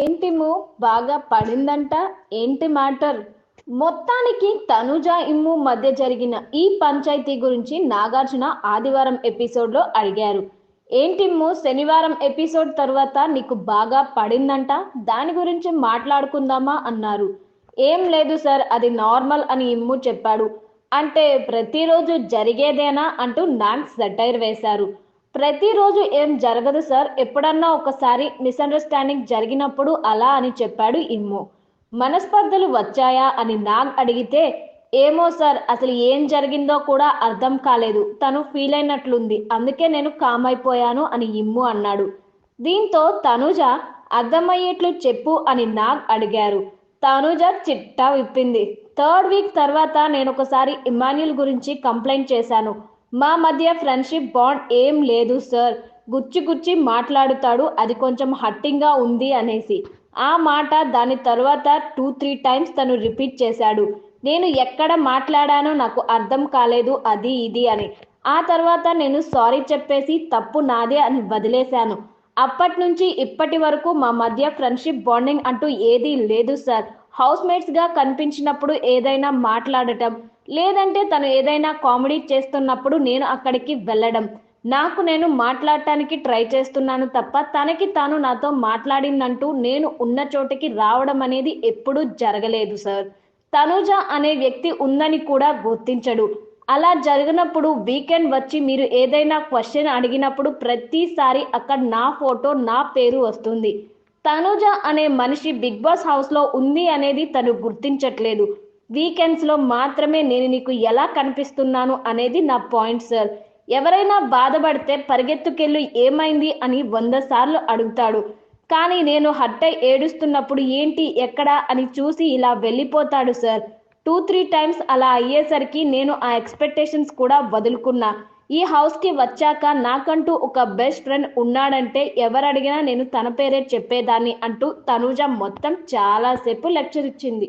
ఏంటిమో బాగా పడిందంట. ఏంటి మ్యాటర్? మొత్తానికి తనుజ ఇమ్ము మధ్య జరిగిన ఈ పంచాయతీ గురించి నాగార్జున ఆదివారం ఎపిసోడ్లో అడిగారు. ఏంటిమ్ము శనివారం ఎపిసోడ్ తర్వాత నీకు బాగా పడిందంట? దాని గురించి మాట్లాడుకుందామా? అన్నారు. ఏం లేదు సార్ అది నార్మల్ అని ఇమ్ము చెప్పాడు. అంటే ప్రతిరోజు జరిగేదేనా? అంటూ నాన్స్ సెటైర్ వేశారు. ప్రతిరోజు ఏం జరగదు సార్. ఎప్పుడన్నా ఒకసారి మిస్అండర్స్టాండింగ్ జరిగినప్పుడు అలా అని చెప్పాడు ఇమ్ము. మనస్పర్ధలు వచ్చాయా అని నాగ్ అడిగితే ఏమో సార్ అసలు ఏం జరిగిందో కూడా అర్థం కాలేదు. తను ఫీల్ అయినట్లుంది. అందుకే నేను కామ్ అయిపోయాను అని ఇమ్ము అన్నాడు. దీంతో తనుజ అర్థమయ్యేట్లు చెప్పు అని నాగ్ అడిగారు. తనుజ చిట్టా విప్పింది థర్డ్ వీక్ తర్వాత నేను ఒకసారి ఇమాన్యుల్ గురించి కంప్లైంట్ చేశాను. మా మధ్య ఫ్రెండ్షిప్ బాండ్ ఏం లేదు సార్. గుచ్చి గుచ్చి మాట్లాడుతాడు అది కొంచెం హట్టింగ్గా ఉంది అనేసి. ఆ మాట దాని తర్వాత టూ త్రీ టైమ్స్ తను రిపీట్ చేశాడు. నేను ఎక్కడ మాట్లాడానో నాకు అర్థం కాలేదు అది ఇది అని. ఆ తర్వాత నేను సారీ చెప్పేసి తప్పు నాదే అని వదిలేశాను. అప్పటి నుంచి ఇప్పటి వరకు మా మధ్య ఫ్రెండ్షిప్ బాండింగ్ అంటూ ఏదీ లేదు సార్. హౌస్ మేట్స్గా కనిపించినప్పుడు ఏదైనా మాట్లాడటం లేదంటే తను ఏదైనా కామెడీ చేస్తున్నప్పుడు నేను అక్కడికి వెళ్ళడం. నాకు నేను మాట్లాడటానికి ట్రై చేస్తున్నాను తప్ప తనకి తాను నాతో మాట్లాడిందంటూ నేను ఉన్న చోటికి రావడం అనేది ఎప్పుడూ జరగలేదు సార్. తనుజ అనే వ్యక్తి ఉందని కూడా గుర్తించడు. అలా జరిగినప్పుడు వీకెండ్ వచ్చి మీరు ఏదైనా క్వశ్చన్ అడిగినప్పుడు ప్రతిసారి అక్కడ నా ఫోటో నా పేరు వస్తుంది. తనుజ అనే మనిషి బిగ్ బాస్ హౌస్లో ఉంది అనేది తను గుర్తించట్లేదు. వీకెండ్స్లో మాత్రమే నేను నీకు ఎలా కనిపిస్తున్నాను అనేది నా పాయింట్ సార్. ఎవరైనా బాధపడితే పరిగెత్తుకెళ్ళి ఏమైంది అని వంద సార్లు అడుగుతాడు. కానీ నేను హట్టై ఏడుస్తున్నప్పుడు ఏంటి ఎక్కడా అని చూసి ఇలా వెళ్ళిపోతాడు సార్. టూ త్రీ టైమ్స్ అలా అయ్యేసరికి నేను ఆ ఎక్స్పెక్టేషన్స్ కూడా వదులుకున్నా. ఈ హౌస్కి వచ్చాక నాకంటూ ఒక బెస్ట్ ఫ్రెండ్ ఉన్నాడంటే ఎవరు అడిగినా నేను తన పేరే చెప్పేదాన్ని అంటూ తనుజ మొత్తం చాలాసేపు లెక్చర్ ఇచ్చింది.